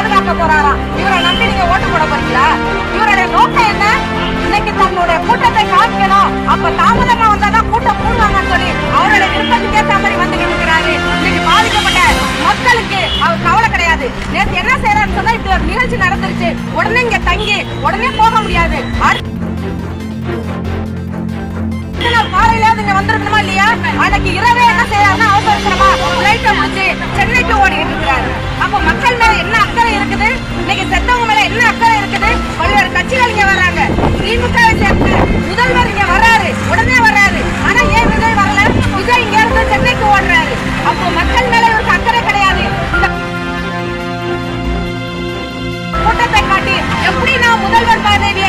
பாதுகாக்க போறாராம். இவரை நம்பி நீங்க ஓட்டு போட போறீங்களா? இவருடைய நோக்கம் என்ன? இன்னைக்கு தன்னுடைய கூட்டத்தை காமிக்கணும். அப்ப தாமதமா வந்தாதான் கூட்டம் கூடுவாங்கன்னு சொல்லி அவருடைய விருப்பத்துக்கு ஏற்ற மாதிரி வந்து நிற்கிறாரு இன்னைக்கு பாதிக்கப்பட்ட மக்களுக்கு அவர் கவலை கிடையாது. நேற்று என்ன செய்யறாருன்னு சொன்னா இப்படி ஒரு நிகழ்ச்சி நடந்துருச்சு. உடனே இங்க தங்கி உடனே போக முடியாது. அடுத்த நாள் காலையில இங்க வந்திருக்கணுமா இல்லையா? அன்னைக்கு இரவே என்ன செய்யறாருன்னா முதல்வர் பதவியை